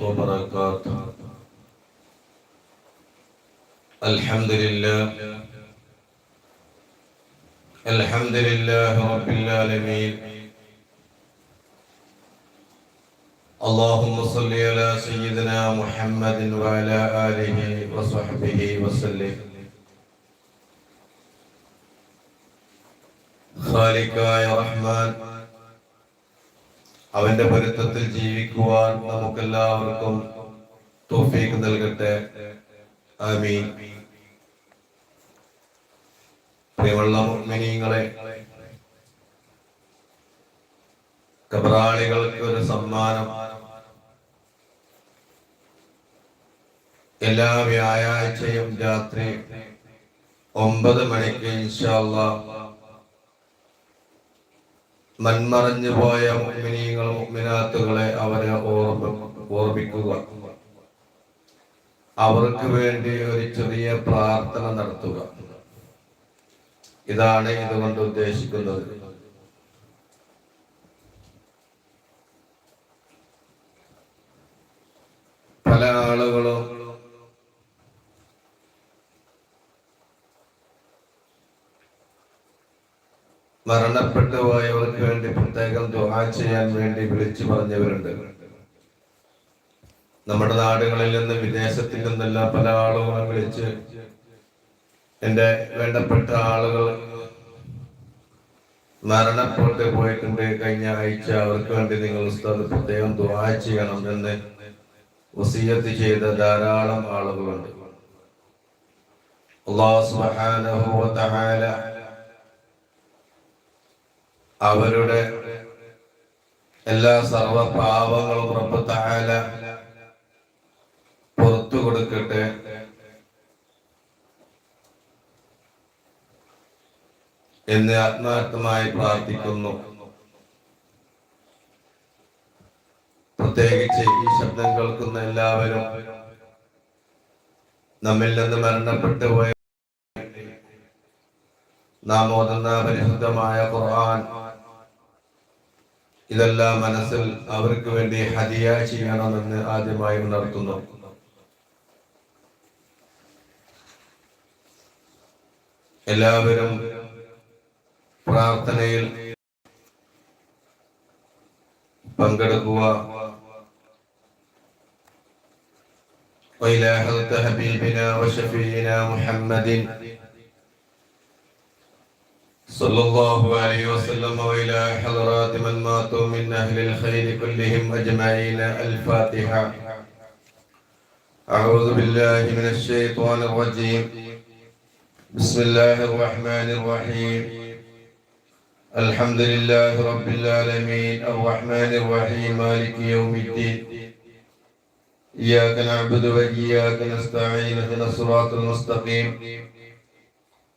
وبركاته. الحمد لله الحمد لله رب العالمين. اللهم صل على سيدنا محمد وعلى آله وصحبه وسلم. خالقا يا رحمن. അവന്റെ പൊരുത്തത്തിൽ ജീവിക്കുവാൻ നമുക്കെല്ലാവർക്കും തോഫീക്ക് നൽകട്ടെ. ആമീൻ. പ്രിയമുള്ള മിനിങ്ങളെ കബറാളികൾക്ക് ഒരു സമ്മാനം. എല്ലാ വ്യാഴാഴ്ചയും രാത്രി ഒമ്പത് മണിക്ക് ഇൻഷാല്ലാ മൺമറഞ്ഞു പോയ മുഗ്മിനീങ്ങൾ മുഗ്മിനാത്തുകളെ അവരെ ഓർമ്മ ഓർമ്മിക്കുക. അവർക്ക് വേണ്ടി ഒരു ചെറിയ പ്രാർത്ഥന നടത്തുക. ഇതാണ് ഇതുകൊണ്ട് ഉദ്ദേശിക്കുന്നത്. പല ആളുകളും മരണപ്പെട്ടു പോയവർക്ക് വേണ്ടി പ്രത്യേകം ദുആ ചെയ്യാൻ വേണ്ടി വിളിച്ചു പറഞ്ഞവരുണ്ട്. നമ്മുടെ നാടുകളിൽ നിന്ന് വിദേശത്തിൽ നിന്നെല്ലാം പല ആളുകളും വിളിച്ച് എന്റെ വേണ്ടപ്പെട്ട ആളുകൾ മരണപ്പെട്ട് പോയിട്ടുണ്ട്. കഴിഞ്ഞ ആഴ്ച അവർക്ക് വേണ്ടി നിങ്ങൾ ഉസ്താദ് പ്രത്യേകം ദുആ ചെയ്യണം എന്ന് വസീയത്ത് ചെയ്ത ധാരാളം ആളുകളുണ്ട്. അള്ളാഹു സുബ്ഹാനഹു വ തആല അവരുടെ എല്ലാ സർവ പാവങ്ങളും റബ്ബ് പുറത്തു കൊടുക്കട്ടെ. എന്ന് ആത്മാർത്ഥമായി പ്രാർത്ഥിക്കുന്നു. പ്രത്യേകിച്ച് ഈ ശബ്ദം കേൾക്കുന്ന എല്ലാവരും നമ്മിൽ നിന്ന് മരണപ്പെട്ടു പോയ നാം ഓതുന്ന പരിശുദ്ധമായ ഖുർആൻ ഇതെല്ലാം മനസ്സിൽ അവർക്ക് വേണ്ടി ഹദിയ ചെയ്യണമെന്ന് ആദ്യമായി ഉണർത്തുന്നു എല്ലാവരും പ്രാർത്ഥനയിൽ പങ്കെടുക്കുക وإلى حضرة حبيبنا وشفينا محمد صلى الله عليه وسلم وإلى حضرات من ماتوا من أهل الخير كلهم أجمعين الفاتحة أعوذ بالله من الشيطان الرجيم بسم الله الرحمن الرحيم الحمد لله رب العالمين الرحمن الرحيم مالك يوم الدين إياك نعبد وإياك نستعين اهدنا الصراط المستقيم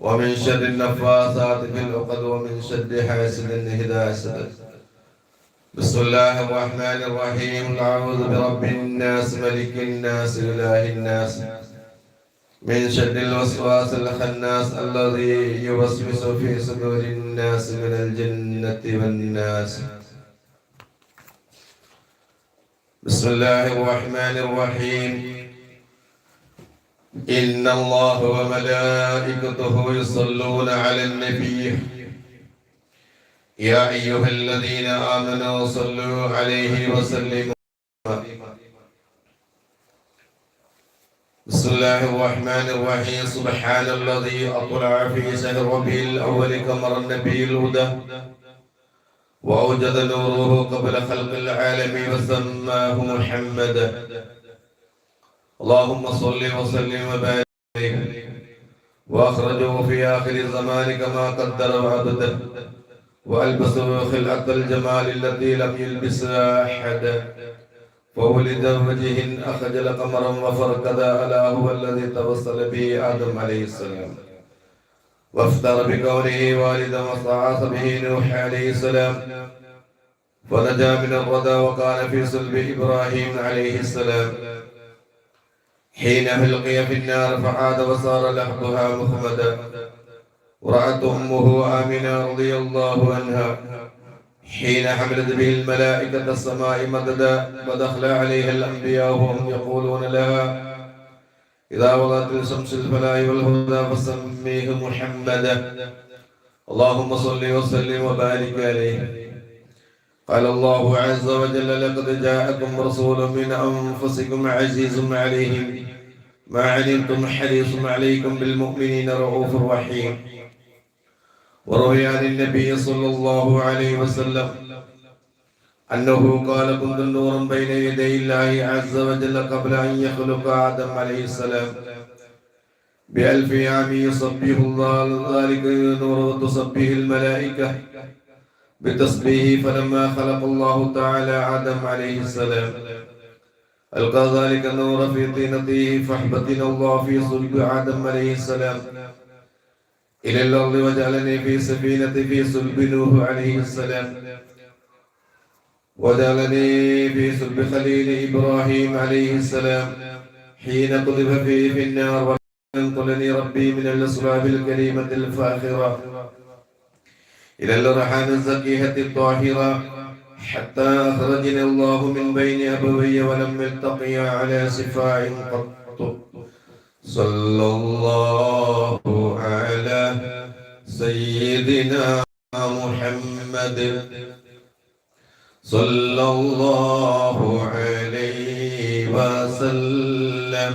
ومن شر النفاثات في العقد ومن شر حاسد إذا حسد بسم الله الرحمن الرحيم. أعوذ برب الناس ملك الناس إله الناس. من شر الوسواس الخناس الذي يوسوس في صدور الناس من الجنة والناس. بسم الله الرحمن الرحيم. إن الله وملائكته يصلون على النبي يا أيها الذين آمنوا صلوا عليه وسلموا بسم الله الرحمن الرحيم سبحان الذي أطلع في شهر ربيع الأول كمر النبي الهدى وأوجد نوره قبل خلق العالم وسماه محمدا اللهم صل وسلم وبارك. عليه وأخرجه في آخر الزمان كما قدر وعدده. وألبسه خلعة الجمال التي لم يلبسها أحد. فولد وجه أخجل قمرا وفركدا ألا هو الذي توصل به آدم عليه السلام. وافتر بكونه والدا وصعص به نوح عليه السلام. فنجا من الردى وكان في صلب إبراهيم عليه السلام. حين ألقي في النار فعاد وصار لحظها مخمدا ورأت أمه آمنة رضي الله عنها حين حملت به الملائكة السماء مددا ودخل عليها الأنبياء وهم يقولون لها إذا وضعت الشمس الفلاح والهدى فسميه محمدا اللهم صل وسلم وبارك عليه قال الله عز وجل لقد جاءكم رسول من أنفسكم عزيز عليهم ما علمتم حريص عليكم بالمؤمنين رؤوف رحيم. وروي عن النبي صلى الله عليه وسلم أنه قال كنت نورا بين يدي الله عز وجل قبل أن يخلق آدم عليه السلام. بألف عام يصبه الله ذلك نور تصبه الملائكة بتسبيه فلما خلق الله تعالى آدم عليه السلام. ألقى ذلك النور في طينته فاحبتنا الله في صلب آدم عليه السلام. إلى الأرض وجعلني في سفينة في صلب نوح عليه السلام. وجعلني في صلب خليل إبراهيم عليه السلام. حين قذف فيه في النار وانقلني ربي من الأصلاب الكريمة الفاخرة. إلى الأرحام الزكية الطاهرة حتى أخرجني الله من بين أبوي ولم يلتقيا على سفاع قط. صلى الله على سيدنا محمد. صلى الله عليه وسلم.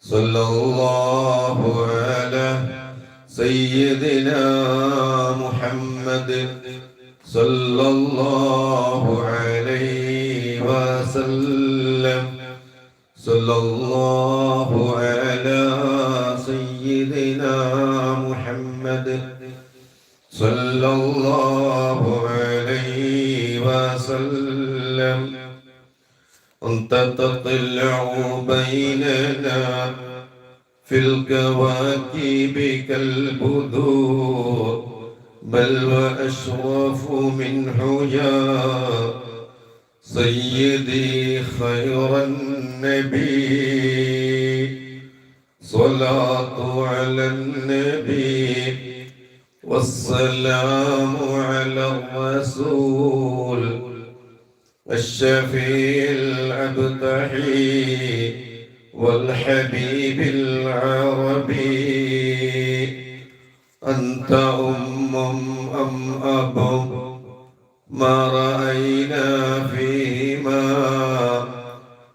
صلى الله على سيدنا محمد صلى الله عليه وسلم. صلى الله على سيدنا محمد. صلى الله عليه وسلم. أنت تطلع بيننا في الكواكب كالبذور بل وأشرف منه يا سيدي خير النبي صلاة على النبي والسلام على الرسول الشفيع الأبتحي والحبيب العربي أنت أم أم أب ما رأينا فيما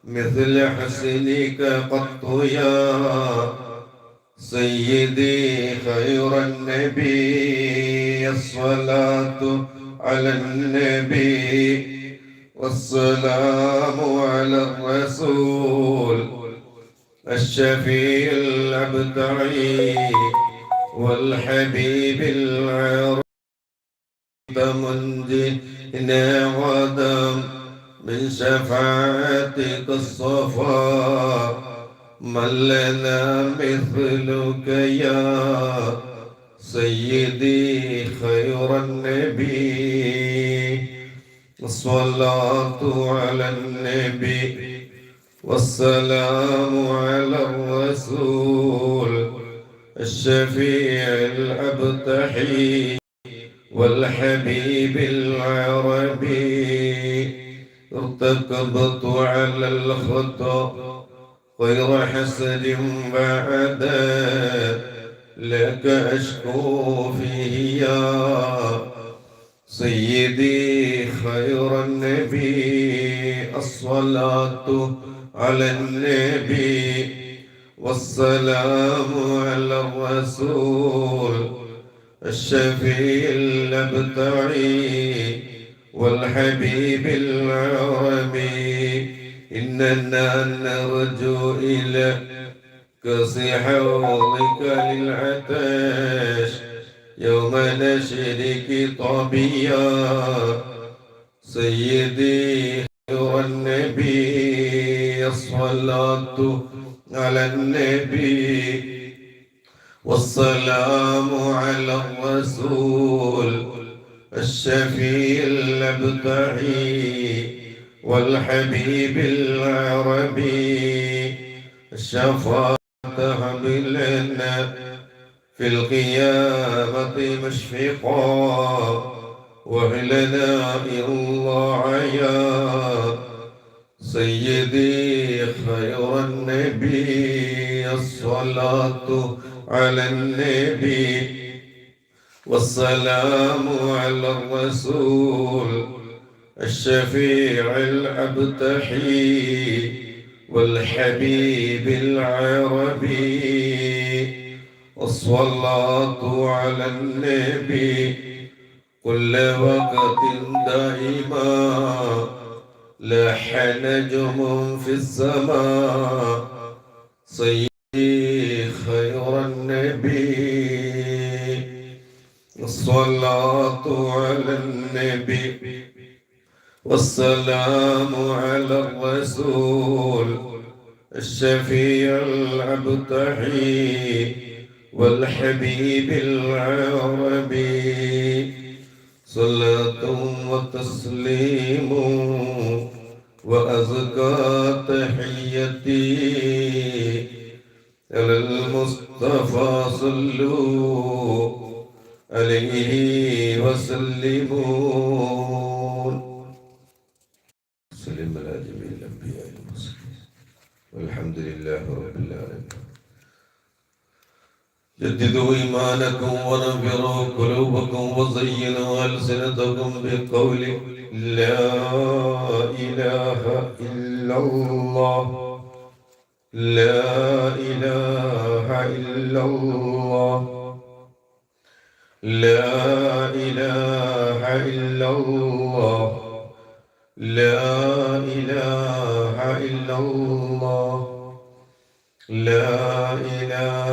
مثل حسنك قط يا سيدي خير النبي الصلاة على النبي والسلام على الرسول. الشفيع الأبدعي والحبيب العرب منجنا ودم من شفاعتك الصفا من لنا مثلك يا سيدي خير النبي الصلاة على النبي والسلام على الرسول الشفيع الأبتحي والحبيب العربي. ارتكبت على الخطأ غير حسد بعد لك أشكو فيه يا سيدي خير النبي. الصلاة على النبي والسلام على الرسول الشفيع الأبتعي والحبيب العربي إننا نرجو إلى كصحوضك للعتاش يوم نشرك طبيا سيدي خير النبي. الصلاة على النبي والسلام على الرسول الشفيع الأبتعي والحبيب العربي الشفاعة لنا في القيامة مشفقا وهلنا الله يا سيدي خير النبي الصلاة على النبي والسلام على الرسول الشفيع الأبتحي والحبيب العربي. والصلاة على النبي كل وقت دائما. لاح نجم في السماء سيدي خير النبي. الصلاة على النبي والسلام على الرسول. الشفيع الأبتحي والحبيب العربي. صلاة وتسليم وأزكى تحيتي على المصطفى صلوا عليه وسلموا. وسلم على جميع الأنبياء والمرسلين والحمد لله رب العالمين. جددوا إيمانكم ونفروا قلوبكم وزينوا ألسنتكم بقول لا إله إلا الله. لا إله إلا الله. لا إله إلا الله. لا إله إلا الله. لا إله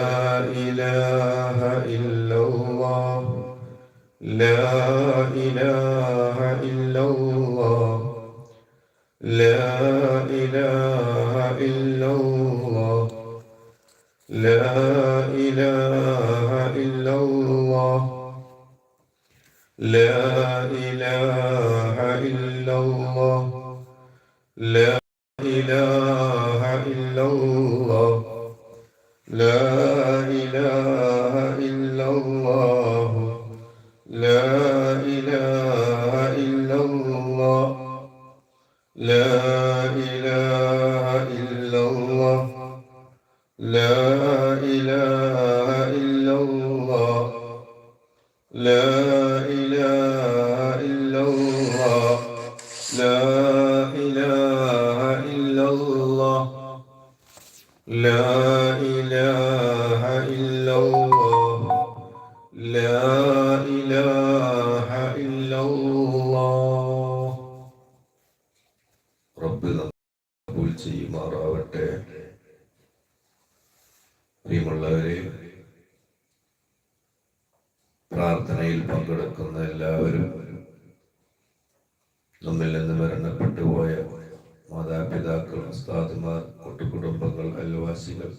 മാതാപിതാക്കൾ ഉസ്താദുമാർ കുട്ടുകുടുംബങ്ങൾ അയൽവാസികൾ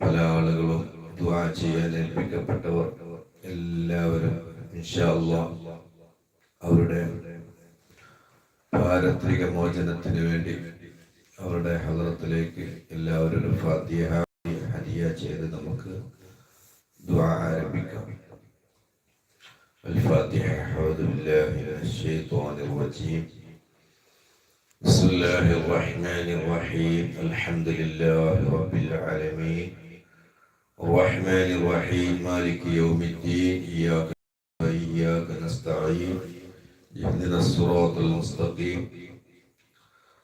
പല ആളുകളും ദുആ ചെയ്യാൻ ഏൽപ്പിക്കപ്പെട്ടവർ എല്ലാവരും അവരുടെ പാരത്രിക മോചനത്തിന് വേണ്ടി അവരുടെ ഹലറത്തിലേക്ക് എല്ലാവരും ഫാത്തിഹ ഹദിയ ചെയ്ത് നമുക്ക് ദുആ ആരംഭിക്കാം الفاتحة أعوذ بالله من الشيطان الرجيم بسم الله الرحمن الرحيم. الحمد لله رب العالمين. الرحمن الرحيم. مالك يوم الدين. إياك وإياك نستعين. اهدنا الصراط المستقيم.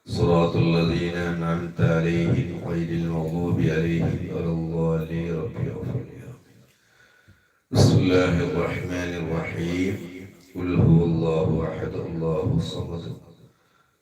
صراط الذين أنعمت عليهم غير المغضوب عليهم ولا الضالين. رب بسم الله الرحمن الرحيم. قل هو الله أحد. الله الصمد.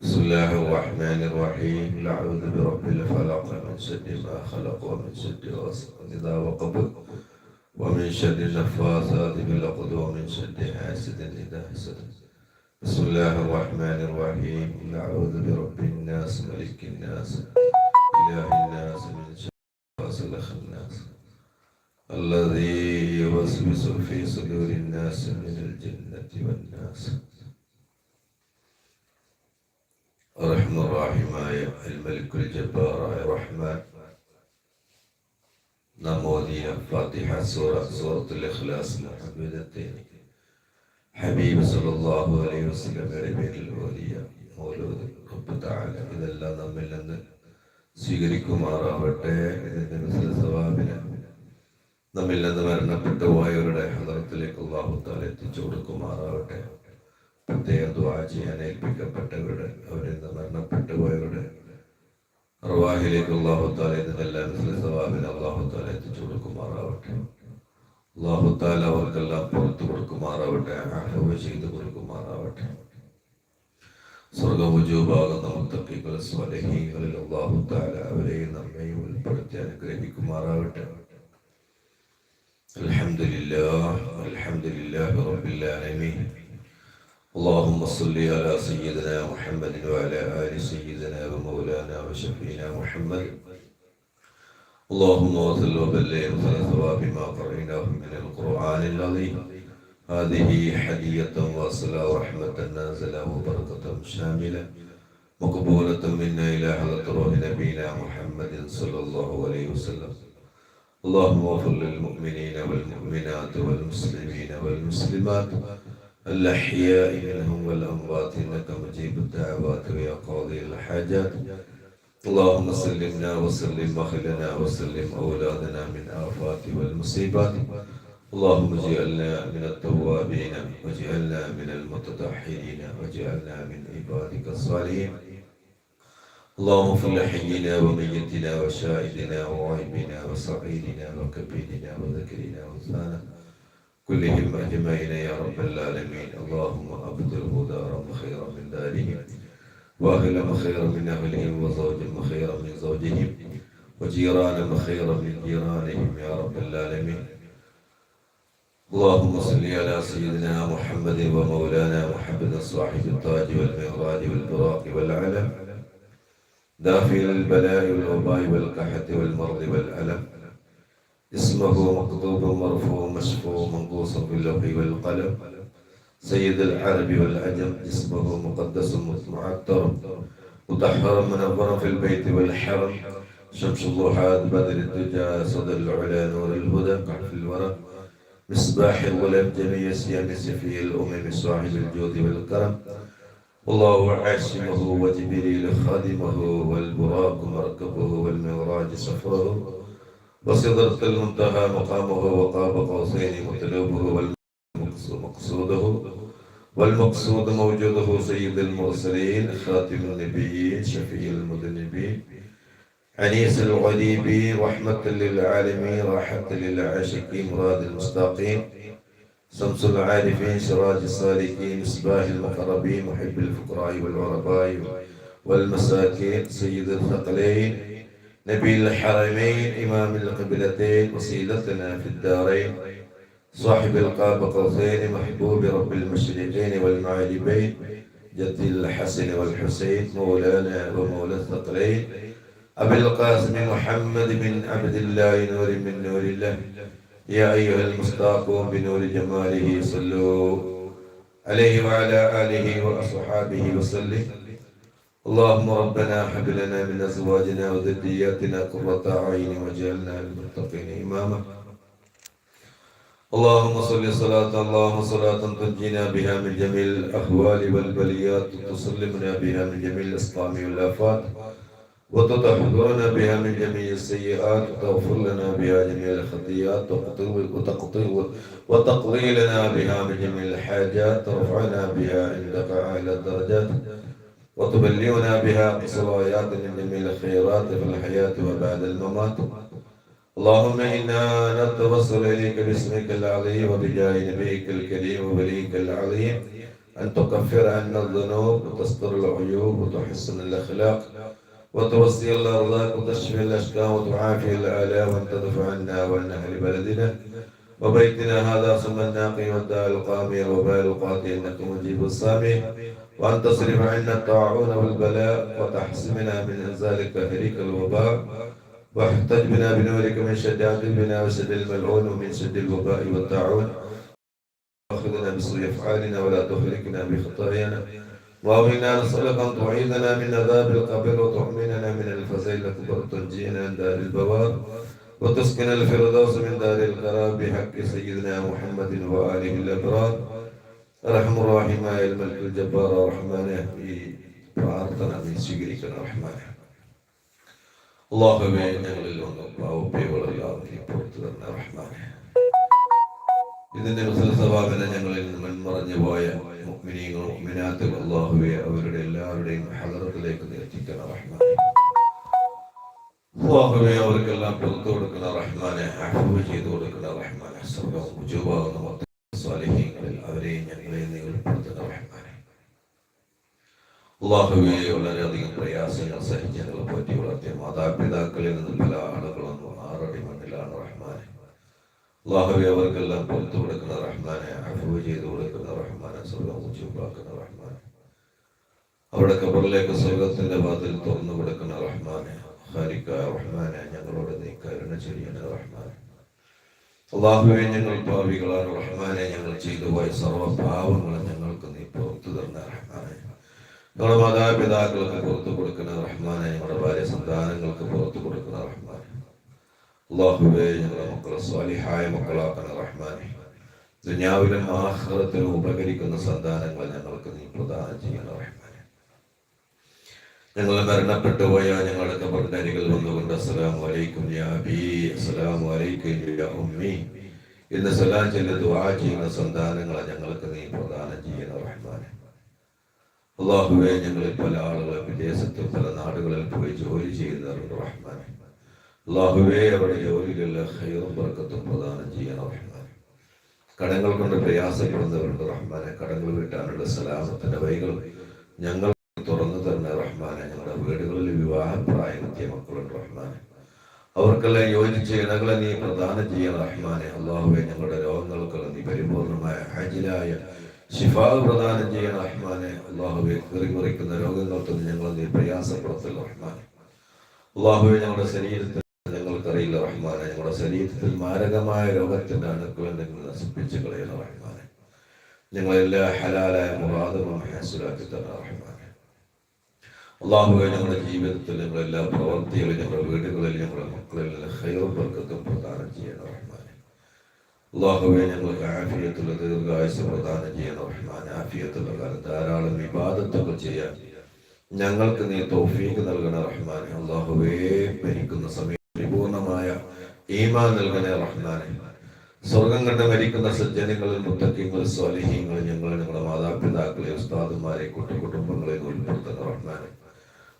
بسم الله الرحمن الرحيم. اعوذ برب الفلق من شر ما خلق ومن شر غاسق إذا وقب ومن شر النفاثات في العقد ومن شر حاسد إذا حسد. بسم الله الرحمن الرحيم. اعوذ برب الناس ملك الناس إله الناس من شر وأصلح الناس. الذي يوسوس في صدور الناس من الجنة والناس. റഹിമായ അൽമലിക്കുൽ ജബ്ബാറായ റഹ്മാൻ. നാം ഓതിയ ഫാത്തിഹ സൂറ സൂറത്തുൽ ഇഖ്ലാസിലെ ഹമീദത്തെ ഹബീബ് സല്ലല്ലാഹു അലൈഹി വസല്ലമയുടെ പേരിൽ ഓതിയ മൗലൂദ് റബ്ബ് തആല. ഇതെല്ലാം നമ്മിൽ നിന്ന് സ്വീകരിക്കുമാറാവട്ടെ. ഇതിന്റെ മിസ്ല സവാബിന് നമ്മിൽ നിന്ന് മരണപ്പെട്ടു പോയവരുടെ ഹദറത്തിലേക്ക് അള്ളാഹു താല എത്തിച്ചു കൊടുക്കുമാറാവട്ടെ. പ്രത്യേകം ദ്വാ ചെയ്യാൻ ഏൽപ്പിക്കപ്പെട്ടവരുടെ അറുവാഹിലേക്ക് അള്ളാഹുത്താൽ ഇതിനെല്ലാം മിസ്ല സവാബിന് അള്ളാഹുത്താൽ എത്തിച്ചു കൊടുക്കുമാറാവട്ടെ അള്ളാഹുത്താൽ അവർക്കെല്ലാം പുറത്തു കൊടുക്കുമാറാവട്ടെ ആഹ്വ ചെയ്തു കൊടുക്കുമാറാവട്ടെ സ്വർഗമുജൂബാകുന്ന മുത്തക്കികൾ സ്വലഹീകളിൽ അള്ളാഹു താല അവരെയും നമ്മയും ഉൾപ്പെടുത്തി അനുഗ്രഹിക്കുമാറാവട്ടെ الحمد لله الحمد لله رب العالمين اللهم صل على سيدنا محمد وعلى آل سيدنا ومولانا وشفينا محمد. اللهم وصل وبلغ ثواب ما قرأناه من القرآن العظيم. هذه حدية واصلة ورحمة نازلة وبركة شاملة. مقبولة منا إلى حضرة روح نبينا محمد صلى الله عليه وسلم. اللهم اغفر للمؤمنين والمؤمنات والمسلمين والمسلمات. الأحياء منهم والأموات إنك مجيب الدعوات ويا قاضي الحاجات. اللهم سلمنا وسلم أخلنا وسلم أولادنا من آفات والمصيبات. اللهم اجعلنا من التوابين واجعلنا من المتطهرين واجعلنا من عبادك الصالحين. اللهم اغفر لحينا وميتنا وشاهدنا وغائبنا وصعيدنا وكبيرنا وذكرنا وانثانا. كلهم أجمعين يا رب العالمين. اللهم ابدله دارا خيرا من دارهم واهلا خيرا من أهلهم وزوجا خيرا من زوجهم وجيرانا خيرا من جيرانهم يا رب العالمين. اللهم صل على سيدنا محمد ومولانا محمد صاحب التاج والمغراج والبراق والعلم دافع البلاء والوباء والقحة والمرض والألم اسمه مكتوب مرفوع مشفوع منقوص باللوح والقلم. سيد العرب والعجم اسمه مقدس معطر مطهرا منورا في البيت والحرم. شمس الضحى بدر الدجى صدى العلا نور الهدى كحف الورى. مصباح الغلام جميع سيام سفيه الأمم صاحب الجود والكرم. والله عاصمه وجبريل خادمه والبراق مركبه والمعراج سفره وصدرة المنتهى مقامه وقاب قوسين مطلوبه ومقصوده والمقصود موجوده سيد المرسلين خاتم النبيين شفيع المذنبين أنيس الغليبي رحمة للعالمين راحة للعاشقين مراد المستقيم شمس العارفين سراج السالكين مصباح المقربين محب الفقراء والغرباء والمساكين سيد الثقلين نبي الحرمين إمام القبلتين وسيلتنا في الدارين. صاحب القاب قوسين محبوب رب المشرقين والمعالبين جد الحسن والحسين مولانا ومولى الثقلين. أبي القاسم محمد بن عبد الله نور من نور الله. يا أيها المصداقون بنور جماله صلوا عليه وعلى آله وأصحابه وسلم. اللهم ربنا هب لنا من أزواجنا وذرياتنا قرة أعين واجعلنا للمتقين إماما. اللهم صل صلاة اللهم صلاة تنجينا بها من جميع الأهوال والبليات وتسلمنا بها من جميع الأسقام والآفات وتطهرنا بها من جميع السيئات وتغفر لنا بها جميع الخطيئات وتقضي وتقضي لنا بها من جميع الحاجات ترفعنا بها عندك أعلى الدرجات. وتبلغنا بها بصلايات من الخيرات في الحياة وبعد الممات. اللهم إنا نتوسل إليك باسمك العظيم وبجاه نبيك الكريم ووليك العظيم. أن تكفر عنا الذنوب وتستر العيوب وتحسن الأخلاق. وتوسي الأرزاق وتشفي الأشكام وتعافي الآلام وأن تدفع عنا وعن أهل بلدنا. وبيتنا هذا ثم الناقي والداء القامي وبال القاتل إنك مجيب السامي. وأن تصرف عنا الطاعون والبلاء وتحسمنا من إنزال كهريك الوباء. واحتج بنا بنورك من شد عدونا وشد الملعون ومن شد الوباء والطاعون. وأخذنا بسوء أفعالنا ولا تهلكنا بخطايانا. واوهنا نسالك ان تعيذنا من عذاب القبر وتؤمننا من الفزع الاكبر تنجينا من دار البوار. وتسكن الفردوس من دار القرار بحق سيدنا محمد وآله الأبرار. റഹ്മുറാഹിമായ മൽക്കുൽ ജബ്ബാർ റഹ്മാനെ ഈ പ്രാർത്ഥന നീ സ്വീകരിക്കണം റഹ്മാനെ. അല്ലാഹുവേ ഞങ്ങളിൽ ഒന്ന് പാവപ്പ്യകളല്ലാതെ നീ പുറത്തു തന്നെ റഹ്മാനെ. ഇതിന്റെ മുസ്ലിം സഭാകല ഞങ്ങളിൽ നിന്ന് പോയ മുഗ്മിനീങ്ങളും മുഗ്മിനാത്തും അള്ളാഹുവെ അവരുടെ എല്ലാവരുടെയും ഹലറത്തിലേക്ക് നിർത്തിക്കണം റഹ്മാനെ. അള്ളാഹുവെ അവർക്കെല്ലാം പുറത്തു കൊടുക്കുന്ന റഹ്മാനെ. അഹ്ബ് ചെയ്തു കൊടുക്കുന്ന റഹ്മാനെ. സർവം ഉജുബാകുന്ന അള്ളാഹുവെ വളരെയധികം പ്രയാസങ്ങൾ സഹിച്ച് ഞങ്ങളെ പറ്റി വളർത്തിയ മാതാപിതാക്കളിൽ നിന്ന് പല ആളുകളും ആറടി മണ്ണിലാണ് റഹ്മാനെ. അള്ളാഹുവെ അവർക്കെല്ലാം പുറത്തു കൊടുക്കുന്ന റഹ്മാനെ അഭിവ് ചെയ്തു കൊടുക്കുന്ന റഹ്മാനെ സ്വർഗം ഉച്ചുണ്ടാക്കുന്ന റഹ്മാനെ. അവരുടെ കബറിലേക്ക് സ്വർഗത്തിന്റെ വാതിൽ തുറന്നു കൊടുക്കുന്ന റഹ്മാനെ ഹാരിക്ക റഹ്മാനെ ഞങ്ങളോട് നീ കരുണ ചെയ്യണ റഹ്മാനെ. അള്ളാഹുവെ ഞങ്ങൾ പാവികളാണ് റഹ്മാനെ ഞങ്ങൾ ചെയ്തു പോയ സർവ പാവങ്ങളും ഞങ്ങൾക്ക് നീ പുറത്തു തന്ന റഹ്മാനെ. ഞങ്ങളുടെ മാതാപിതാക്കൾക്ക് പുറത്തു കൊടുക്കുന്ന റഹ്മാനെ ഞങ്ങളുടെ ഭാര്യ സന്താനങ്ങൾക്ക് പുറത്തു കൊടുക്കുന്ന റഹ്മാനെ. അള്ളാഹുബേ ഞങ്ങളുടെ മക്കളെ സ്വാലിഹായ മക്കളാക്കുന്ന റഹ്മാനെ. ദുനിയാവിലും ആഹ്റത്തിലും ഉപകരിക്കുന്ന സന്താനങ്ങൾ ഞങ്ങൾക്ക് നീ പ്രദാനം ചെയ്യുന്ന റഹ്മാനെ. ഞങ്ങൾ മരണപ്പെട്ടു പോയ ഞങ്ങളുടെ കബറിന്റെ അരികൾ വന്നുകൊണ്ട് അസ്സലാം വലൈക്കും യാ അബി അസ്സലാം വലൈക്കും യാ ഉമ്മി. എന്ന് സലാം ചെല്ലു ദുആ ചെയ്യുന്ന സന്താനങ്ങളെ ഞങ്ങൾക്ക് നീ പ്രദാനം ചെയ്യുന്ന റഹ്മാനെ. അള്ളാഹുവെ ഞങ്ങളിൽ പല ആളുകൾ വിദേശത്ത് പല നാടുകളിൽ പോയി ജോലി ചെയ്യുന്നവരുണ്ട് റഹ്മാൻ. അള്ളാഹുവെ അവരുടെ ജോലികളിൽ ഹൈറും വർക്കത്തും പ്രദാനം ചെയ്യണം റഹ്മാൻ. കടങ്ങൾ കൊണ്ട് പ്രയാസപ്പെടുന്നവരുണ്ട് റഹ്മാനെ കടങ്ങൾ വീട്ടാനുള്ള സലാമത്തിന്റെ വൈകൾ ഞങ്ങൾ തുറന്നു തരുന്ന റഹ്മാനെ ഞങ്ങളുടെ വീടുകളിൽ വിവാഹപ്രായമെത്തിയ മക്കളുണ്ട് റഹ്മാനെ. അവർക്കെല്ലാം യോജിച്ച ഇണകളെ നീ പ്രദാനം ചെയ്യണം റഹ്മാനെ. അള്ളാഹുവെ ഞങ്ങളുടെ രോഗങ്ങൾക്കെല്ലാം നീ പരിപൂർണമായ ഹാജിലായ ശിഫാവ് പ്രദാനം ചെയ്യണം റഹ്മാനെ അള്ളാഹുവെ കീറി കുറിക്കുന്ന രോഗങ്ങൾക്കൊന്നും ഞങ്ങൾ നീ പ്രയാസപ്പെടുത്തില്ല റഹ്മാനെ അള്ളാഹുവെ ഞങ്ങളുടെ ശരീരത്തിൽ ഞങ്ങൾക്കറിയില്ല റഹ്മാനെ ഞങ്ങളുടെ ശരീരത്തിൽ മാരകമായ രോഗത്തിന്റെ അണുക്കൾ നിങ്ങൾ നശിപ്പിച്ച് കളയണം റഹ്മാനെ ഞങ്ങളെല്ലാ ഹലാലായ മുറാദും ഹാസുലാക്കി തന്ന റഹ്മാനെ അള്ളാഹുവെ ഞങ്ങളുടെ ജീവിതത്തിൽ ഞങ്ങളെല്ലാ പ്രവർത്തികളും ഞങ്ങളുടെ വീടുകളിൽ ഞങ്ങളുടെ മക്കളിൽ ഹൈറും ബർക്കത്തും പ്രദാനം ചെയ്യണം റഹ്മാനെ അള്ളാഹുവെ ഞങ്ങൾക്ക് ആഫിയത്തുള്ള ദീർഘായുസ് പ്രദാനം ചെയ്യണം റഹ്മാൻ ആഫിയത്തുള്ള കാലം ധാരാളം വിവാദത്തുകൾ ചെയ്യാൻ ഞങ്ങൾക്ക് നീ തൗഫീഖ് നൽകണ റഹ്മാനെ അള്ളാഹുവേ മരിക്കുന്ന സമയം പരിപൂർണമായ ഈമാൻ നൽകണേ റഹ്മാനെ സ്വർഗം കണ്ട് മരിക്കുന്ന സജ്ജനങ്ങളിൽ മുത്തക്കിങ്ങൾ സ്വാലിഹ്യങ്ങൾ ഞങ്ങൾ ഞങ്ങളുടെ മാതാപിതാക്കളെ ഉസ്താദുമാരെ കുട്ടുകുടുംബങ്ങളെ ഉൾപ്പെടുത്തുന്ന റഹ്മാനെ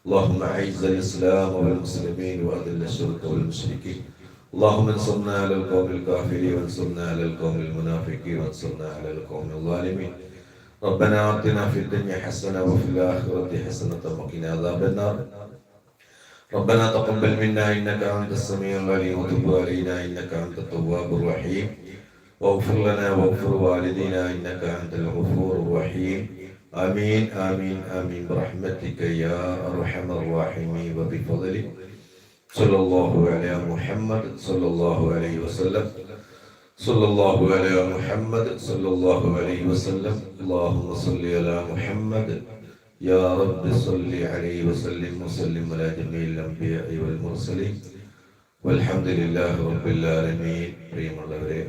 اللهم أعز الإسلام والمسلمين وأذل الشرك والمشركين اللهم انصرنا على القوم الكافرين وانصرنا على القوم المنافقين وانصرنا على القوم الظالمين. ربنا آتنا في الدنيا حسنة وفي الآخرة حسنة وقنا عذاب النار. ربنا تقبل منا إنك أنت السميع العليم وتب علينا إنك أنت التواب الرحيم. واغفر لنا واغفر والدينا إنك أنت الغفور الرحيم. آمين آمين آمين. برحمتك يا أرحم الراحمين. وبفضلك. صلى الله على محمد صلى الله عليه وسلم صلى الله على محمد صلى الله عليه وسلم اللهم صل على محمد يا رب صل عليه وسلم وسلم على جميع الأنبياء والمرسلين والحمد لله رب العالمين പ്രിയമുള്ളവരെ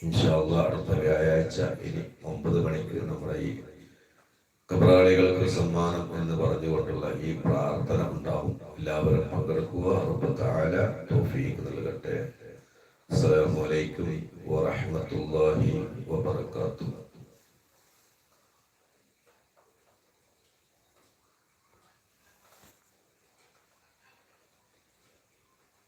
ഇൻഷാല്ല അടുത്ത വ്യാഴാഴ്ച ഇനി ഒമ്പത് മണിക്ക് നമ്മുടെ ഈ കബറാളികൾക്ക് സമ്മാനം എന്ന് പറഞ്ഞുകൊണ്ടുള്ള ഈ പ്രാർത്ഥന ഉണ്ടാവും. എല്ലാവരും അറുപത്താല തോഫീക്ക് നൽകട്ടെ. അസ്സലാമു അലൈക്കും വറഹ്മത്തുള്ളാഹി വബറകാതുഹു.